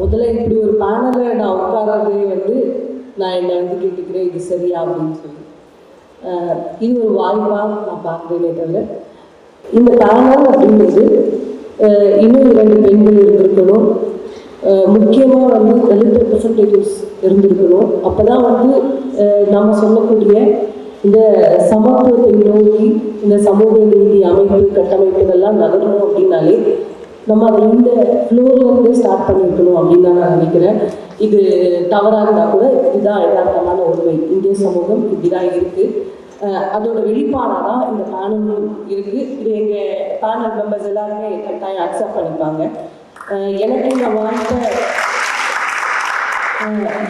முதல்ல இப்படி ஒரு பேனலில் நான் உட்காரதே வந்து நான் என்னை வந்து கேட்டுக்கிறேன் இது சரியா அப்படின்னு சொல்லி. இது ஒரு வாய்ப்பாக நான் பார்க்குறேனே தவிர இந்த பேனல் அப்படின்றது இன்னும் இரண்டு பெண்கள் இருந்திருக்கணும். முக்கியமாக வந்து தலித் ரெப்ரசன்டேட்டிவ்ஸ் இருந்திருக்கணும். அப்போ தான் வந்து நம்ம சொல்லக்கூடிய இந்த சமத்துவத்தை நோக்கி இந்த சமூக நீதி அமைப்பு கட்டமைப்புகள்லாம் நகரணும் அப்படின்னாலே நம்ம அதை இந்த ஃப்ளோர்லேருந்து ஸ்டார்ட் பண்ணியிருக்கணும் அப்படின்னு தான் நான் நினைக்கிறேன். இது தவறாக இருந்தால் கூட இதுதான் யதார்த்தமான உண்மை. இந்திய சமூகம் இப்படி தான் இருக்குது அதோட வெளிப்பாடாக தான் இந்த பேனலும் இருக்குது இது எங்கள் பேனல் மெம்பர்ஸ் எல்லாருமே கட்டாயம் அக்செப்ட் பண்ணிப்பாங்க. எனக்கு இந்த வாய்ப்பை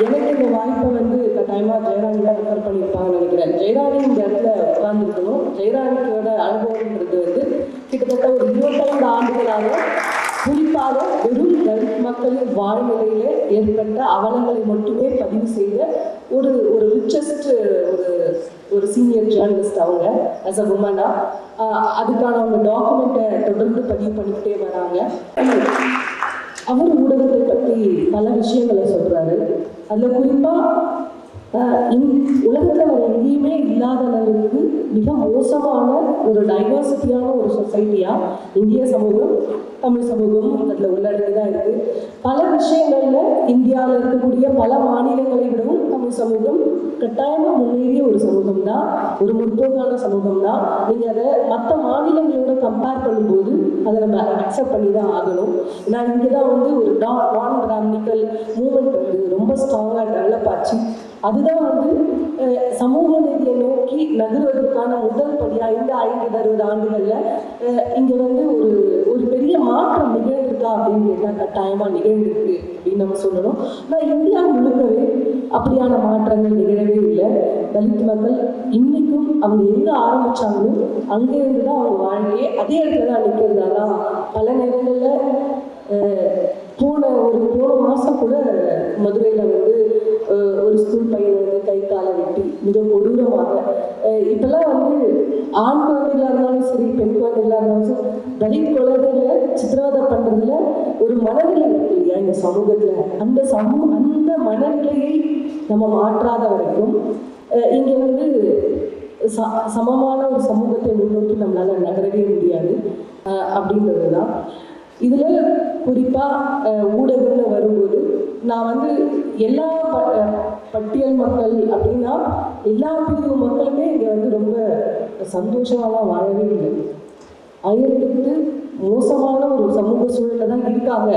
எனக்கு இந்த வாய்ப்பை வந்து கட்டாயமாக ஜெயராணி தான் ரெஃபர் பண்ணியிருப்பாங்கன்னு நினைக்கிறேன். ஜெயராணி இந்த இடத்துல உட்கார்ந்துருக்கணும். ஜெயராணிக்கோட அனுபவம்ன்றது வந்து கிட்டத்தட்ட ஒரு இருபத்தி ஆண்டுகளாக குறிப்பாக வெறும் தலித் மக்களின் வாழ்நிலையில ஏற்பட்ட அவலங்களை மட்டுமே பதிவு செய்த ஒரு ஒரு ரிச்சஸ்ட் ஒரு ஒரு சீனியர் ஜேர்னலிஸ்ட் அவங்க ஆஸ் அ உமனா அதுக்கான அவங்க டாக்குமெண்ட்டை தொடர்ந்து பதிவு பண்ணிக்கிட்டே வராங்க. அவர் ஊடகத்தை பற்றி பல விஷயங்களை சொல்றாரு. அதில் குறிப்பாக உலகத்தில் இந்த எங்கேயுமே இல்லாத அளவுக்கு மிக மோசமான ஒரு டைவர்சிட்டியான ஒரு சொசைட்டியாக இந்திய சமூகம் தமிழ் சமூகம் அதில் உள்ளடங்கி தான் இருக்கு பல விஷயங்கள்ல இந்தியாவில் இருக்கக்கூடிய பல மாநிலங்களை விடவும் தமிழ் சமூகம் கட்டாயமாக முன்னேறிய ஒரு சமூகம் தான் ஒரு முற்போக்கான சமூகம் தான் நீங்க அதை மற்ற மாநிலங்களோட கம்பேர் பண்ணும்போது அதை நம்ம அக்செப்ட் பண்ணி தான் ஆகணும் ஏன்னா இங்கே தான் வந்து ஒரு டா நான் பிராமணிக்கல் மூமெண்ட் வந்து ரொம்ப ஸ்ட்ராங்காக டெவலப் ஆச்சு அதுதான் வந்து சமூக நீதியை நோக்கி நகர்வதற்கான முதல் படியா இந்த ஐம்பது அறுபது ஆண்டுகள்ல இங்கே இங்க வந்து ஒரு ஒரு பெரிய மாற்றம் நிகழ்ந்திருக்கா அப்படின்னு கேட்டா கட்டாயமா நிகழ்ந்திருக்கு அப்படின்னு நம்ம சொல்லணும். ஆனால் இந்தியா முழுக்கவே அப்படியான மாற்றங்கள் நிகழவே இல்லை. தலித் மக்கள் இன்னைக்கும் அவங்க எங்க ஆரம்பிச்சாங்களோ அங்கே இருந்து தான் அவங்க வாழ்க்கையே அதே இடத்துல தான் நிற்கிறதால பல நேரங்கள்ல போன ஒரு போன மாசம் கூட மதுரையில வந்து ஒரு ஸ்கூல் பையன் வந்து கை காலை வெட்டி மிக கொடூரமாக. இப்பெல்லாம் வந்து ஆண் குழந்தைகளா இருந்தாலும் சரி பெண் குழந்தைகளா இருந்தாலும் சரி தலித் குழந்தைகளை சித்திரவதை பண்றதுல ஒரு மனநிலை இருக்கு இல்லையா இந்த சமூகத்துல? அந்த சமூக அந்த மனநிலையை நம்ம மாற்றாத வரைக்கும் இங்கே இங்க வந்து ச- சமமான ஒரு சமூகத்தை முன்னோக்கி நம்மளால நகரவே முடியாது அப்படிங்கிறது அப்படின்றது தான் இதில் குறிப்பாக ஊடகம்னு வரும்போது நான் வந்து எல்லா ப பட்டியல் மக்கள் அப்படின்னா எல்லா பிரிவு மக்களுமே இங்கே வந்து ரொம்ப சந்தோஷமாலாம் வாழவே இல்லை. ஆயிரத்துக்கு மோசமான ஒரு சமூக சூழலில் தான் இருக்காங்க.